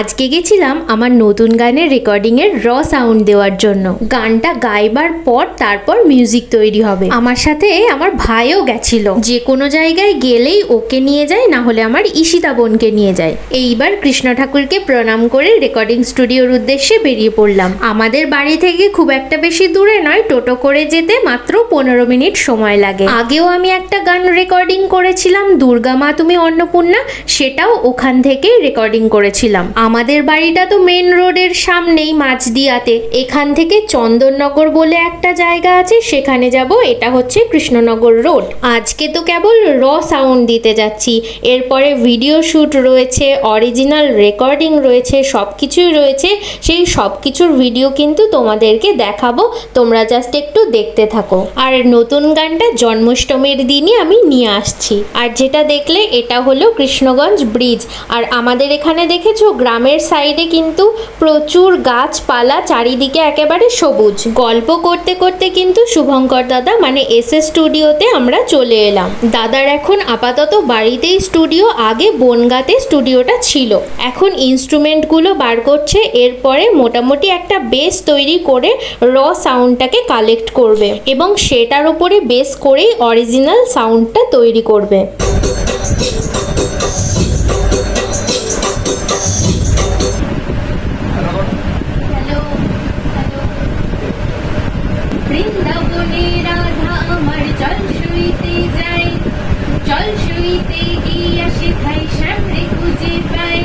আজকে গেছিলাম আমার নতুন গানের রেকর্ডিংয়ের র সাউন্ড দেওয়ার জন্য। গানটা গাইবার পর তারপর মিউজিক তৈরি হবে। আমার সাথে আমার ভাইও গেছিল। যে কোনো জায়গায় গেলেই ওকে নিয়ে যায়, না হলে আমার ঈশিতা বোনকে নিয়ে যায়। এইবার কৃষ্ণ ঠাকুরকে প্রণাম করে রেকর্ডিং স্টুডিওর উদ্দেশ্যে বেরিয়ে পড়লাম। আমাদের বাড়ি থেকে খুব একটা বেশি দূরে নয়, টোটো করে যেতে মাত্র পনেরো মিনিট সময় লাগে। আগেও আমি একটা গান রেকর্ডিং করেছিলাম, দুর্গা মা তুমি অন্নপূর্ণা, সেটাও ওখান থেকেই রেকর্ডিং করেছিলাম। আমাদের বাড়িটা তো মেন রোডের সামনেই মাঝদিয়াতে। এখান থেকে চন্দননগর বলে একটা জায়গা আছে, সেখানে যাব। এটা হচ্ছে কৃষ্ণনগর রোড আজকে তো কেবল র সাউন্ড দিতে যাচ্ছি। এরপরে ভিডিও শ্যুট রয়েছে অরিজিনাল রেকর্ডিং রয়েছে সব কিছুই রয়েছে। সেই সব কিছুর ভিডিও কিন্তু তোমাদেরকে দেখাবো। তোমরা জাস্ট একটু দেখতে থাকো। আর নতুন গানটা জন্মাষ্টমীর দিনই আমি নিয়ে আসছি। আর যেটা দেখলে, এটা হলো কৃষ্ণগঞ্জ ব্রিজ আর আমাদের এখানে দেখেছ গ্রামের সাইডে কিন্তু প্রচুর গাছপালা, চারিদিকে একেবারে সবুজ। গল্প করতে করতে কিন্তু শুভঙ্কর দাদা মানে এস এস স্টুডিওতে আমরা চলে এলাম। দাদার এখন আপাতত বাড়িতেই স্টুডিও, আগে বনগাতে স্টুডিওটা ছিল। এখন ইনস্ট্রুমেন্টগুলো বার করছে, এরপরে মোটামুটি একটা বেস তৈরি করে র সাউন্ডটাকে কালেক্ট করবে এবং সেটার উপরে বেস করেই অরিজিনাল সাউন্ডটা তৈরি করবে। বৃন্দাবনে রাধা আমার চল শুইতে যাই। চল শুইতে গিয়া সেথাই সামনে খুঁজে পাই।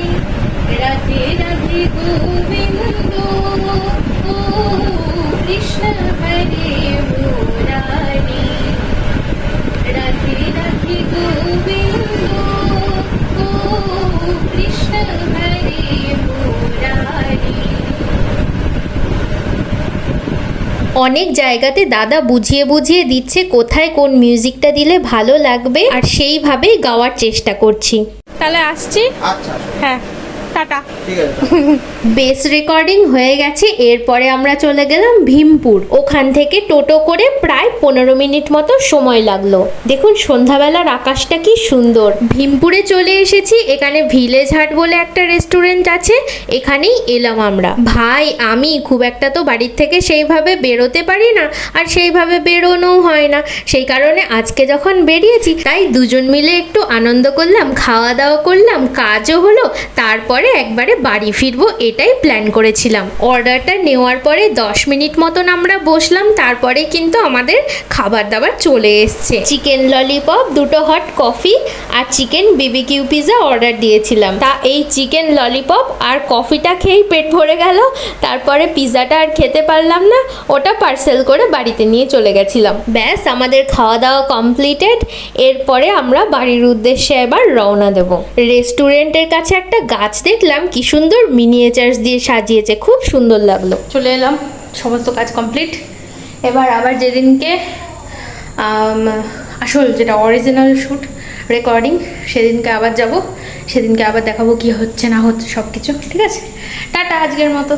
রাধে রাধে গোবিন্দ, ও কৃষ্ণ হরে মুরারি। অনেক জায়গাতে দাদা বুঝিয়ে বুঝিয়ে দিচ্ছে কোথায় কোন মিউজিকটা দিলে ভালো লাগবে আর সেইভাবেই গাওয়ার চেষ্টা করছি। তাহলে আসছি। আচ্ছা। হ্যাঁ। টাটা। ঠিক বেস রেকর্ডিং হয়ে গেছে এরপরে আমরা চলে গেলাম ভীমপুর। ওখান থেকে টোটো করে প্রায় পনেরো মিনিট মতো সময় লাগল। দেখুন সন্ধ্যাবেলার আকাশটা কি সুন্দর। ভীমপুরে চলে এসেছি এখানে ভিলেজ হাট বলে একটা রেস্টুরেন্ট আছে এখানেই এলাম আমরা। ভাই আমি খুব একটা তো বাড়ির থেকে সেইভাবে বেরোতে পারি না আর সেইভাবে বেরোনোও হয় না। সেই কারণে আজকে যখন বেরিয়েছি তাই দুজন মিলে একটু আনন্দ করলাম খাওয়া দাওয়া করলাম কাজও হলো তারপরে একবারে বাড়ি ফিরবো, এটাই প্ল্যান করেছিলাম। অর্ডারটা নেওয়ার পরে দশ মিনিট মতন আমরা বসলাম, তারপরে কিন্তু আমাদের খাবার দাবার চলে এসছে। চিকেন ললিপপ দুটো হট কফি আর চিকেন বিবিকিউ পিৎজা অর্ডার দিয়েছিলাম। তা এই চিকেন ললিপপ আর কফিটা খেয়েই পেট ভরে গেল, তারপরে পিৎজাটা আর খেতে পারলাম না, ওটা পার্সেল করে বাড়িতে নিয়ে চলে গেছিলাম। ব্যাস, আমাদের খাওয়া দাওয়া কমপ্লিটেড এরপরে আমরা বাড়ির উদ্দেশ্যে এবার রওনা দেব। রেস্টুরেন্টের কাছে একটা গাছ দেখলাম কি সুন্দর মিনিয়েচার্স দিয়ে সাজিয়েছে, খুব সুন্দর লাগল। চলে এলাম, সমস্ত কাজ কমপ্লিট এবার আবার যেদিনকে আসল যেটা অরিজিনাল শ্যুট রেকর্ডিং সেদিনকে আবার যাব। সেদিনকে আবার দেখাবো কি হচ্ছে, না হচ্ছে সব কিছু ঠিক আছে? টাটা আজকের মতো।